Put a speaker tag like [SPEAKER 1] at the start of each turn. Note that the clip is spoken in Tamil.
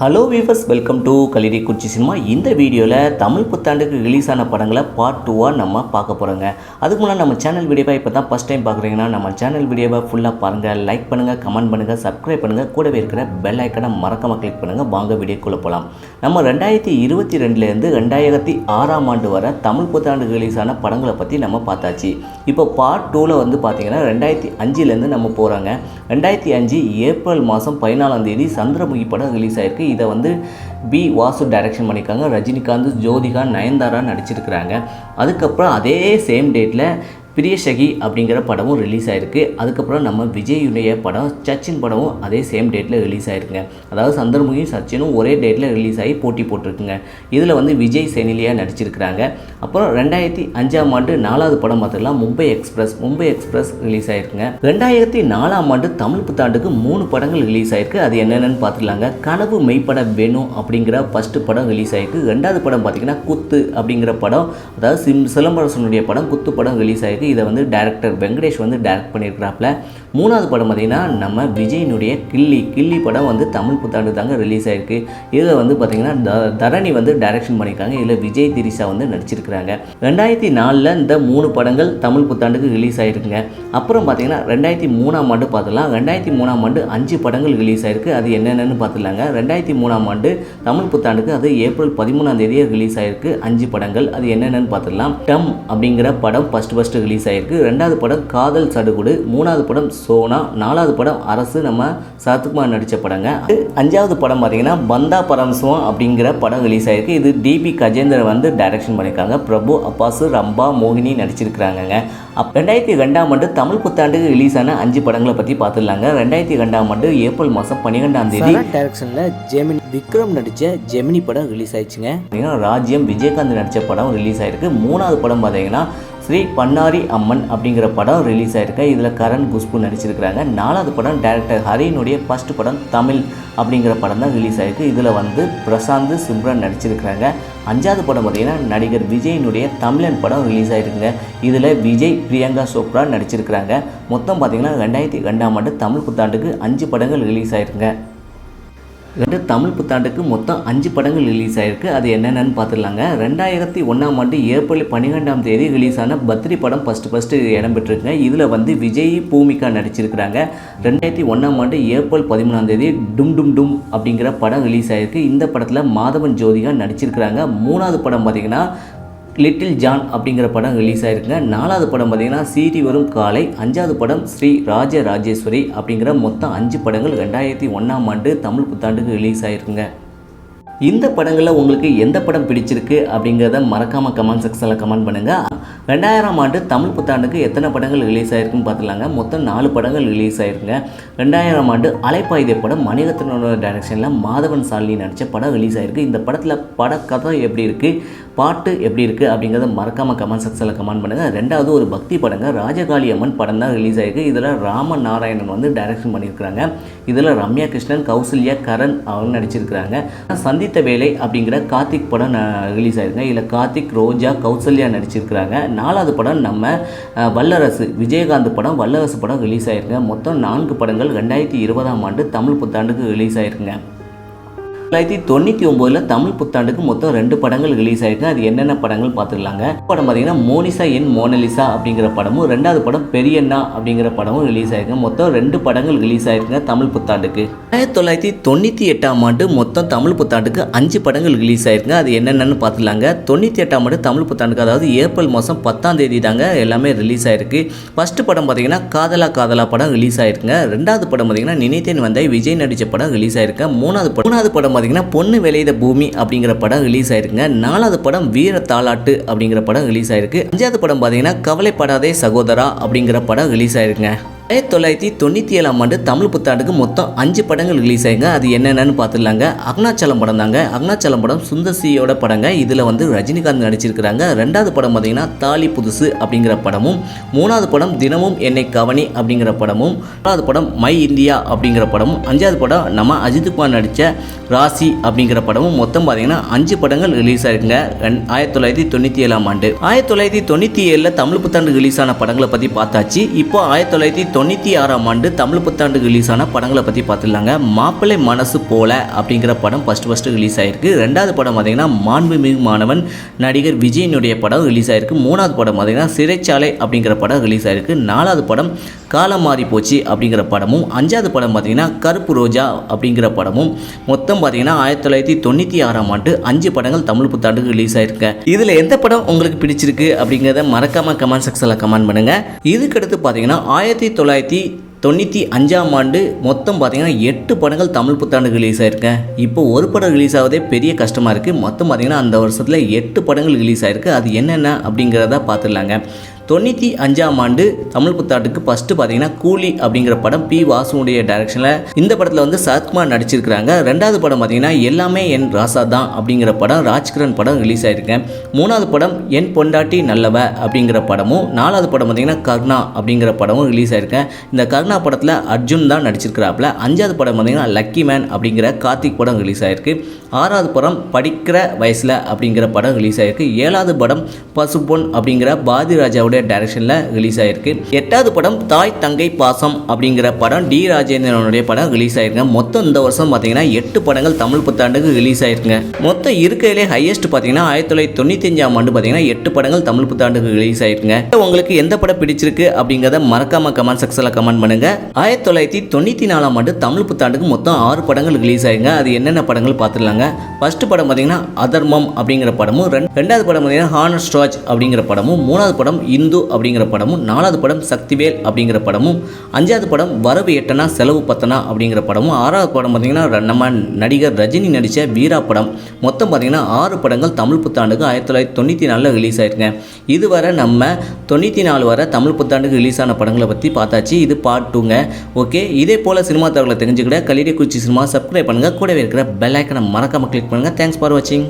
[SPEAKER 1] ஹலோ வீவர்ஸ் வெல்கம் டு கலிடி குச்சி சினிமா இந்த வீடியோவில் தமிழ் புத்தாண்டுக்கு ரிலீஸ் ஆன படங்களை பார்ட் டூவாக நம்ம பார்க்க போகிறோங்க அதுக்கு முன்னாடி நம்ம சேனல் வீடியோவை இப்போ தான் ஃபஸ்ட் டைம் பார்க்குறீங்கன்னா நம்ம சேனல் வீடியோவை ஃபுல்லாக பாருங்கள் லைக் பண்ணுங்கள் கமெண்ட் பண்ணுங்கள் சப்ஸ்கிரைப் பண்ணுங்கள் கூடவே இருக்கிற பெல் ஐக்கனை மறக்காம கிளிக் பண்ணுங்கள் வாங்க வீடியோக்குள்ளே போகலாம் நம்ம ரெண்டாயிரத்தி இருபத்தி ரெண்டுலேருந்து ரெண்டாயிரத்தி ஆறாம் ஆண்டு வரை தமிழ் புத்தாண்டு ரிலீஸ் ஆன படங்களை பற்றி நம்ம பார்த்தாச்சு. இப்போ பார்ட் டூவில் வந்து பார்த்தீங்கன்னா ரெண்டாயிரத்தி அஞ்சுலேருந்து நம்ம போகிறாங்க ரெண்டாயிரத்தி அஞ்சு ஏப்ரல் மாதம் பதினாலாம் தேதி சந்திரமுகி படம் ரிலீஸ் ஆயிருக்கு. இதை வந்து பி வாசு டைரக்ஷன் பண்ணியிருக்காங்க. ரஜினிகாந்த் ஜோதிகா நயன்தாரா நடிச்சிருக்கிறாங்க. அதுக்கப்புறம் அதே சேம் டேட்டில் பிரியசகி அப்படிங்கிற படமும் ரிலீஸ் ஆயிருக்கு. அதுக்கப்புறம் நம்ம விஜயுடைய படம் சச்சின் படமும் அதே சேம் டேட்டில் ரிலீஸ் ஆயிருக்குங்க. அதாவது சந்திரமுகியும் சச்சினும் ஒரே டேட்டில் ரிலீஸ் ஆகி போட்டி போட்டிருக்குங்க. இதில் வந்து விஜய் செனிலியா நடிச்சிருக்கிறாங்க. அப்புறம் ரெண்டாயிரத்தி அஞ்சாம் ஆண்டு நாலாவது படம் பார்த்துக்கலாம் Mumbai express Mumbai express release ஆயிருக்குங்க. ரெண்டாயிரத்தி நாலாம் ஆண்டு தமிழ் புத்தாண்டுக்கு மூணு படங்கள் ரிலீஸ் ஆயிருக்கு. அது என்னென்னு பார்த்துக்கலாங்க கனவு மெய்ப்பட வேணும் அப்படிங்கிற ஃபஸ்ட்டு படம் ரிலீஸ் ஆயிருக்கு. ரெண்டாவது படம் பார்த்தீங்கன்னா குத்து அப்படிங்கிற படம் அதாவது சிம் சிலம்பரசனுடைய படம் குத்து படம் ரிலீஸ் ஆயிருக்கு. இதை வந்து டைரக்டர் வெங்கடேஷ் வந்து டைரக்ட் பண்ணியிருக்கிறாப்புல. மூணாவது படம் பார்த்திங்கன்னா நம்ம விஜயினுடைய கில்லி கில்லி படம் வந்து தமிழ் புத்தாண்டு தாங்க ரிலீஸ் ஆயிருக்கு. இதில் வந்து பார்த்தீங்கன்னா த- தரணி வந்து டைரக்ஷன் பண்ணியிருக்காங்க. இதில் விஜய் திரிஷா வந்து நடிச்சிருக்கிறாங்க. ரெண்டாயிரத்தி நாலில் இந்த மூணு படங்கள் தமிழ் புத்தாண்டுக்கு ரிலீஸ் ஆயிருக்குங்க. அப்புறம் பார்த்தீங்கன்னா ரெண்டாயிரத்தி மூணாம் ஆண்டு பார்த்துலாம் ரெண்டாயிரத்தி மூணாம் ஆண்டு அஞ்சு படங்கள் ரிலீஸ் ஆயிருக்கு. அது என்னென்னு பார்த்துலாங்க ரெண்டாயிரத்தி மூணாம் ஆண்டு தமிழ் புத்தாண்டுக்கு அது ஏப்ரல் பதிமூணாம் தேதியே ரிலீஸ் ஆயிருக்கு. அஞ்சு படங்கள். அது என்னென்னு பார்த்துடலாம். டம் அப்படிங்கிற படம் ஃபஸ்ட்டு ஃபஸ்ட்டு ரிலீஸ் ஆயிருக்கு. ரெண்டாவது படம் காதல் சடுகுடு. மூணாவது படம் சோனா நாலாவது படம் அரசு நம்ம சரத்குமார் நடித்த படங்க. அஞ்சாவது படம் பார்த்தீங்கன்னா பந்தா பரம்சம் அப்படிங்கிற படம் ரிலீஸ் ஆயிருக்கு. இது டிபி கஜேந்திரன் வந்து டைரக்ஷன் பண்ணியிருக்காங்க. பிரபு அப்பாசு ரம்பா மோகினி நடிச்சிருக்கிறாங்கங்க. அப் ரெண்டாயிரத்தி ரெண்டாம் ஆண்டு தமிழ் புத்தாண்டுக்கு ரிலீஸ் ஆன அஞ்சு படங்களை பற்றி பார்த்துடலாங்க ரெண்டாயிரத்தி ரெண்டாம் ஆண்டு ஏப்ரல் மாதம் பன்னிரெண்டாம் தேதி
[SPEAKER 2] டைரக்ஷனில் ஜெமினி விக்ரம் நடித்த ஜெமினி படம் ரிலீஸ் ஆயிடுச்சுங்க.
[SPEAKER 1] ராஜ்யம் விஜயகாந்த் நடித்த படம் ரிலீஸ் ஆயிருக்கு. மூணாவது படம் பார்த்தீங்கன்னா ஸ்ரீ பன்னாரி அம்மன் அப்படிங்கிற படம் ரிலீஸ் ஆயிருக்கு. இதில் கரண் குஷ்பு நடிச்சிருக்கிறாங்க. நாலாவது படம் டைரக்டர் ஹரினுடைய ஃபஸ்ட் படம் தமிழ் அப்படிங்கிற படம் தான் ரிலீஸ் ஆயிருக்கு. இதில் வந்து பிரசாந்த் சிம்ரன் நடிச்சிருக்கிறாங்க. அஞ்சாவது படம் பார்த்தீங்கன்னா நடிகர் விஜயினுடைய தமிழன் படம் ரிலீஸ் ஆயிருக்குங்க. இதில் விஜய் பிரியங்கா சோப்ரா நடிச்சிருக்கிறாங்க. மொத்தம் பார்த்தீங்கன்னா ரெண்டாயிரத்தி ரெண்டாம் ஆண்டு தமிழ் புத்தாண்டுக்கு அஞ்சு படங்கள் ரிலீஸ் ஆயிருக்குங்க. ரெண்டு தமிழ் புத்தாண்டுக்கு மொத்தம் அஞ்சு படங்கள் ரிலீஸ் ஆயிருக்கு. அது என்னென்னு பார்த்துடலாங்க. ரெண்டாயிரத்தி ஒன்றாம் ஆண்டு ஏப்ரல் பன்னிரெண்டாம் தேதி ரிலீஸ் ஆன பத்ரி படம் ஃபஸ்ட்டு ஃபஸ்ட்டு இடம்பெற்றிருக்குங்க இதில் வந்து விஜய் பூமிகா நடிச்சிருக்கிறாங்க. ரெண்டாயிரத்தி ஒன்றாம் ஆண்டு ஏப்ரல் பதிமூணாம் தேதி டும் டும் டும் அப்படிங்கிற படம் ரிலீஸ் ஆயிருக்கு. இந்த படத்தில் மாதவன் ஜோதிகா நடிச்சிருக்கிறாங்க. மூணாவது படம் பார்த்தீங்கன்னா லிட்டில் ஜான் அப்படிங்கிற படம் ரிலீஸ் ஆயிருக்குங்க. நாலாவது படம் பார்த்தீங்கன்னா சீரி வரும் காலை. அஞ்சாவது படம் ஸ்ரீ ராஜ ராஜேஸ்வரி அப்படிங்கிற மொத்தம் அஞ்சு படங்கள் ரெண்டாயிரத்தி ஒன்றாம் ஆண்டு தமிழ் புத்தாண்டுக்கு ரிலீஸ் ஆயிருக்குங்க. இந்த படங்களில் உங்களுக்கு எந்த படம் பிடிச்சிருக்கு அப்படிங்கிறத மறக்காமல் கமெண்ட் செக்ஷனில் கமெண்ட் பண்ணுங்கள் ரெண்டாயிரம் ஆண்டு தமிழ் புத்தாண்டுக்கு எத்தனை படங்கள் ரிலீஸ் ஆயிருக்குன்னு பார்த்துலாங்க மொத்தம் நாலு படங்கள் ரிலீஸ் ஆயிருக்குங்க. ரெண்டாயிரம் ஆண்டு அலைப்பாயுதே படம் மணிரத்னோட டைரக்ஷனில் மாதவன் சாலினி நடித்த படம் ரிலீஸ் ஆயிருக்கு. இந்த படத்தில் படக்கதை எப்படி இருக்குது பாட்டு எப்படி இருக்குது அப்படிங்கிறத மறக்காமல் கமெண்ட் செக்ஷனில் கமெண்ட் பண்ணுங்கள் ரெண்டாவது ஒரு பக்தி படங்க ராஜகாளி அம்மன் படம் தான் ரிலீஸ் ஆயிருக்கு. இதில் ராம நாராயணன் வந்து டைரக்ஷன் பண்ணியிருக்கிறாங்க. இதில் ரம்யா கிருஷ்ணன் கௌசல்யா கரண் அவங்க நடிச்சிருக்கிறாங்க. சந்தித்த வேலை அப்படிங்கிற கார்த்திக் படம் ரிலீஸ் ஆயிருங்க. இதில் கார்த்திக் ரோஜா கௌசல்யா நடிச்சிருக்கிறாங்க. நாலாவது படம் நம்ம வல்லரசு விஜயகாந்த் படம் வல்லரசு படம் ரிலீஸ் ஆயிருங்க. மொத்தம் நான்கு படங்கள் ரெண்டாயிரத்தி இருபதாம் ஆண்டு தமிழ் புத்தாண்டுக்கு ரிலீஸ் ஆயிருக்குங்க தொள்ளாயிரத்தி தொண்ணூற்றி ஒம்போதில் தமிழ் புத்தாண்டுக்கு மொத்தம் ரெண்டு படங்கள் ரிலீஸ் ஆயிருக்கு. அது என்னென்ன படங்கள் பார்த்துக்கலாங்க படம் பார்த்தீங்கன்னா மோனிசா என் மோனலிசா அப்படிங்கிற படமும் ரெண்டாவது படம் பெரியண்ணா அப்படிங்கிற படமும் ரிலீஸ் ஆயிருக்கு. மொத்தம் ரெண்டு படங்கள் ரிலீஸ் ஆயிருக்குங்க தமிழ் புத்தாண்டுக்கு. ஆயிரத்தி தொள்ளாயிரத்தி தொண்ணூற்றி எட்டாம் ஆண்டு மொத்தம் தமிழ் புத்தாண்டுக்கு அஞ்சு படங்கள் ரிலீஸ் ஆயிருக்குங்க. அது என்னென்னு பார்த்துலாங்க தொண்ணூற்றி எட்டாம் ஆண்டு தமிழ் புத்தாண்டுக்கு அதாவது ஏப்ரல் மாதம் பத்தாம் தேதி தாங்க எல்லாமே ரிலீஸ் ஆயிருக்கு. ஃபர்ஸ்ட் படம் பார்த்தீங்கன்னா காதலா காதலா படம் ரிலீஸ் ஆயிருக்குங்க. ரெண்டாவது படம் பார்த்தீங்கன்னா நினைத்தேன் வந்தாய் விஜய் நடித்த படம் ரிலீஸ் ஆயிருக்கு மூணாவது படம் மூணாவது படம் பார்த்தீங்கன்னா பொண்ணு விளையுத பூமி அப்படிங்கிற படம் ரிலீஸ் ஆயிருக்குங்க. நாலாவது படம் வீர தாலாட்டு அப்படிங்கிற படம் ரிலீஸ் ஆயிருக்கு. அஞ்சாவது படம் பார்த்தீங்கன்னா கவலைப்படாதே சகோதரா அப்படிங்கிற படம் ரிலீஸ் ஆயிருக்குங்க. ஆயிரத்தி தொள்ளாயிரத்தி தொண்ணூற்றி ஏழாம் ஆண்டு தமிழ் புத்தாண்டுக்கு மொத்தம் அஞ்சு படங்கள் ரிலீஸ் ஆயிருங்க அது என்னென்னு பார்த்துடலாங்க. அருணாச்சலம் படம் தாங்க அருணாச்சலம் படம் சுந்தர்சியோட படங்க. இதில் வந்து ரஜினிகாந்த் நடிச்சிருக்கிறாங்க. ரெண்டாவது படம் பார்த்தீங்கன்னா தாலி புதுசு அப்படிங்கிற படமும் மூணாவது படம் தினமும் என்னை கவனி அப்படிங்கிற படமும் நாலாவது படம் மை இந்தியா அப்படிங்கிற படமும் அஞ்சாவது படம் நம்ம அஜித் குமார் நடித்த ராசி அப்படிங்கிற படமும் மொத்தம் பார்த்தீங்கன்னா அஞ்சு படங்கள் ரிலீஸ் ஆயிருக்குங்க. ஆயிரத்தி தொள்ளாயிரத்தி தொண்ணூற்றி ஏழாம் ஆண்டு. ஆயிரத்தி தொள்ளாயிரத்தி தொண்ணூற்றி ஏழில் தமிழ் புத்தாண்டு ரிலீஸ் ஆன படங்களை பற்றி பார்த்தாச்சு. இப்போ ஆயிரத்தி தொள்ளாயிரத்தி தொண்ணூற்றி ஆறாம் ஆண்டு தமிழ் புத்தாண்டு ரிலீஸ் ஆன படங்களை பற்றி பார்த்துடலாங்க. மாப்பிள்ளை மனசு போல அப்படிங்கிற படம் ஃபஸ்ட்டு ஃபஸ்ட்டு ரிலீஸ் ஆயிருக்கு. ரெண்டாவது படம் பார்த்திங்கன்னா மாண்புமிகு மாணவன் நடிகர் விஜயனுடைய படம் ரிலீஸ் ஆயிருக்கு. மூணாவது படம் பார்த்தீங்கன்னா சிறைச்சாலை அப்படிங்கிற படம் ரிலீஸ் ஆயிருக்கு. நாலாவது படம் காலம் மாறி போச்சு அப்படிங்கிற படமும் அஞ்சாவது படம் பார்த்திங்கன்னா கருப்பு ரோஜா அப்படிங்கிற படமும் மொத்தம் பார்த்தீங்கன்னா ஆயிரத்தி தொள்ளாயிரத்தி தொண்ணூற்றி ஆறாம் ஆண்டு அஞ்சு படங்கள் தமிழ் புத்தாண்டுக்கு ரிலீஸ் ஆயிருக்கு இதில் எந்த படம் உங்களுக்கு பிடிச்சிருக்கு அப்படிங்கிறத மறக்காமல் கமெண்ட் செக்ஷனில் கமெண்ட் பண்ணுங்கள் இதுக்கடுத்து பார்த்தீங்கன்னா ஆயிரத்தி தொள்ளாயிரத்தி தொள்ளாயிரத்தி தொண்ணூற்றி அஞ்சாம் ஆண்டு மொத்தம் பார்த்திங்கன்னா எட்டு படங்கள் தமிழ் புத்தாண்டு ரிலீஸ் ஆயிருக்கு இப்போ ஒரு படம் ரிலீஸ் ஆகுதே பெரிய கஷ்டமாக இருக்குது மொத்தம் பார்த்தீங்கன்னா அந்த வருஷத்தில் எட்டு படங்கள் ரிலீஸ் ஆயிருக்கு. அது என்னென்ன அப்படிங்கிறத பார்த்துடலாங்க தொண்ணூற்றி அஞ்சாம் ஆண்டு தமிழ் புத்தாண்டுக்கு ஃபஸ்ட்டு பார்த்தீங்கன்னா கூலி அப்படிங்கிற படம் பி வாசுனுடைய டைரக்ஷனில் இந்த படத்தில் வந்து சரத்குமார் நடிச்சிருக்கிறாங்க. ரெண்டாவது படம் பார்த்தீங்கன்னா எல்லாமே என் ராசா தான் அப்படிங்கிற படம் ராஜ்கிரண் படம் ரிலீஸ் ஆகிருக்கேன் மூணாவது படம் என் பொண்டாட்டி நல்லவ அப்படிங்கிற படமும் நாலாவது படம் பார்த்தீங்கன்னா கர்ணா அப்படிங்கிற படமும் ரிலீஸ் ஆயிருக்கு. இந்த கர்ணா படத்தில் அர்ஜுன் தான் நடிச்சிருக்கிறாப்புல. அஞ்சாவது படம் பார்த்தீங்கன்னா லக்கி மேன் அப்படிங்கிற கார்த்திக் படம் ரிலீஸ் ஆயிருக்கு. ஆறாவது படம் படிக்கிற வயசில் அப்படிங்கிற படம் ரிலீஸ் ஆயிருக்கு. ஏழாவது படம் பசுபொன் அப்படிங்கிற பாதி அவருடைய டைரக்ஷனில் ரிலீஸ் ஆயிருக்கு. எட்டாவது படம் தாய் தங்கை பாசம் அப்படிங்கிற படம் டி ராஜேந்திரனுடைய படம் ரிலீஸ் ஆயிருங்க மொத்தம் இந்த வருஷம் பார்த்தீங்கன்னா எட்டு படங்கள் தமிழ் புத்தாண்டுக்கு ரிலீஸ் ஆயிருக்குங்க. மொத்தம் இருக்கையிலே ஹையஸ்ட் பார்த்தீங்கன்னா ஆயிரத்தி தொள்ளாயிரத்தி தொண்ணூற்றி அஞ்சாம் ஆண்டு பார்த்தீங்கன்னா எட்டு படங்கள் தமிழ் புத்தாண்டுக்கு ரிலீஸ் ஆயிருக்குங்க. உங்களுக்கு எந்த படம் பிடிச்சிருக்கு அப்படிங்கிறத மறக்காம கமெண்ட் செக்ஷனில் கமெண்ட் பண்ணுங்க. ஆயிரத்தி தொள்ளாயிரத்தி தொண்ணூற்றி நாலாம் ஆண்டு தமிழ் புத்தாண்டுக்கு மொத்தம் ஆறு படங்கள் ரிலீஸ் ஆயிருங்க. அது என்னென்ன படங்கள் பார்த்துடலாங்க. ஃபர்ஸ்ட் படம் பார்த்தீங்கன்னா அதர்மம் அப்படிங்கிற படமும் ரெண்டு- ரெண்டாவது படம் பார்த்தீங்கன்னா ஹானர் ஸ்டாச் அப்படிங்கிற படமும் மூணாவது படம் இந்து அப்படிங்கிற படமும் நாலாவது படம் சக்திவேல் அப்படிங்கிற படமும் அஞ்சாவது படம் வரவு எட்டனா செலவு பத்தனா அப்படிங்கிற படமும் ஆறாவது படம் பார்த்தீங்கன்னா நம்ம நடிகர் ரஜினி நடித்த வீரா படம். மொத்தம் மொத்தம் பார்த்திங்கன்னா ஆறு படங்கள் தமிழ் புத்தாண்டுக்கு ஆயிரத்தி தொள்ளாயிரத்தி தொண்ணூற்றி நாலில் ரிலீஸ் ஆயிருங்க இதுவரை நம்ம தொண்ணூற்றி நாலு வரை தமிழ் புத்தாண்டுக்கு ரிலீஸ் ஆன படங்களை பற்றி பார்த்தாச்சு. இது பார்ட் டூங்க ஓகே இதே போல் சினிமா தகவலை தெரிஞ்சுக்கிட குச்சி சினிமா சப்ஸ்கிரைப் பண்ணுங்கள் கூடவே இருக்கிற பெல் ஐக்கனை மறக்காமல் கிளிக் பண்ணுங்கள் தேங்க்ஸ் ஃபார் வாட்சிங்